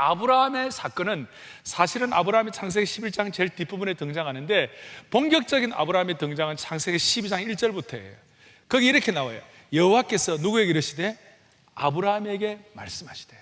아브라함의 사건은 사실은 아브라함이 창세기 11장 제일 뒷부분에 등장하는데 본격적인 아브라함의 등장은 창세기 12장 1절부터예요. 거기 이렇게 나와요. 여호와께서 누구에게 이르시되 아브라함에게 말씀하시되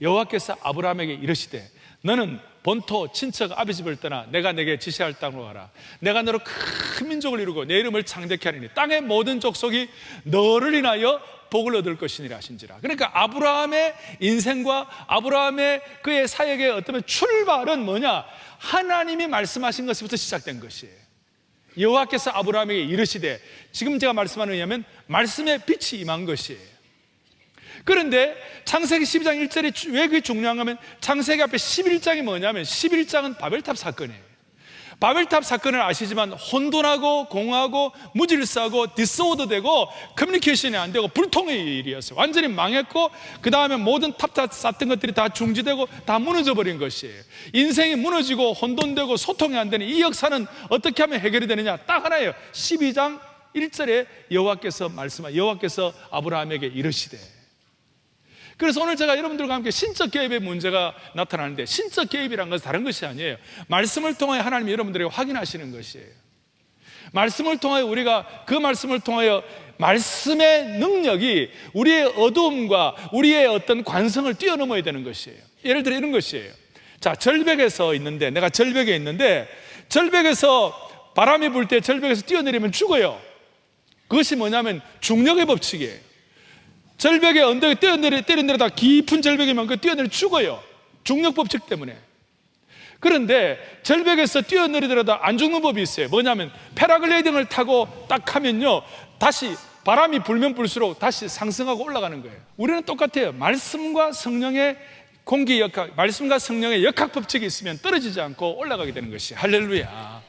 여호와께서 아브라함에게 이르시되 너는 본토 친척 아비 집을 떠나 내가 내게 지시할 땅으로 가라 내가 너로 큰 민족을 이루고 내 이름을 창대케 하리니 땅의 모든 족속이 너를 인하여 복을 얻을 것이니라 하신지라. 그러니까 아브라함의 인생과 아브라함의 그의 사역의 어떤 출발은 뭐냐? 하나님이 말씀하신 것부터 시작된 것이에요 여호와께서 아브라함에게 이르시되 지금 제가 말씀하는 의하면 말씀의 빛이 임한 것이에요 그런데 창세기 12장 1절이 왜 그게 중요한가면 창세기 앞에 11장이 뭐냐면 11장은 바벨탑 사건이에요. 바벨탑 사건을 아시지만 혼돈하고 공하고 무질서하고 디스오더되고 커뮤니케이션이 안 되고 불통의 일이었어요. 완전히 망했고 그 다음에 모든 탑다 쌓던 것들이 다 중지되고 다 무너져 버린 것이에요. 인생이 무너지고 혼돈되고 소통이 안 되는 이 역사는 어떻게 하면 해결이 되느냐? 딱 하나예요. 12장 1절에 여호와께서 말씀하 여호와께서 아브라함에게 이르시되 그래서 오늘 제가 여러분들과 함께 신적 개입의 문제가 나타나는데 신적 개입이란 것은 다른 것이 아니에요. 말씀을 통하여 하나님이 여러분들에게 확인하시는 것이에요. 말씀을 통하여 우리가 그 말씀을 통하여 말씀의 능력이 우리의 어두움과 우리의 어떤 관성을 뛰어넘어야 되는 것이에요. 예를 들어 이런 것이에요. 자, 절벽에서 있는데 내가 절벽에 있는데 절벽에서 바람이 불 때 절벽에서 뛰어내리면 죽어요. 그것이 뭐냐면 중력의 법칙이에요. 절벽에 언덕에 뛰어내려 때려내려다 깊은 절벽이면 그 뛰어내려 죽어요. 중력 법칙 때문에. 그런데 절벽에서 뛰어내리더라도 안 죽는 법이 있어요. 뭐냐면 패러글라이딩을 타고 딱 하면요. 다시 바람이 불면 불수록 다시 상승하고 올라가는 거예요. 우리는 똑같아요. 말씀과 성령의 공기 역학, 말씀과 성령의 역학 법칙이 있으면 떨어지지 않고 올라가게 되는 것이 할렐루야.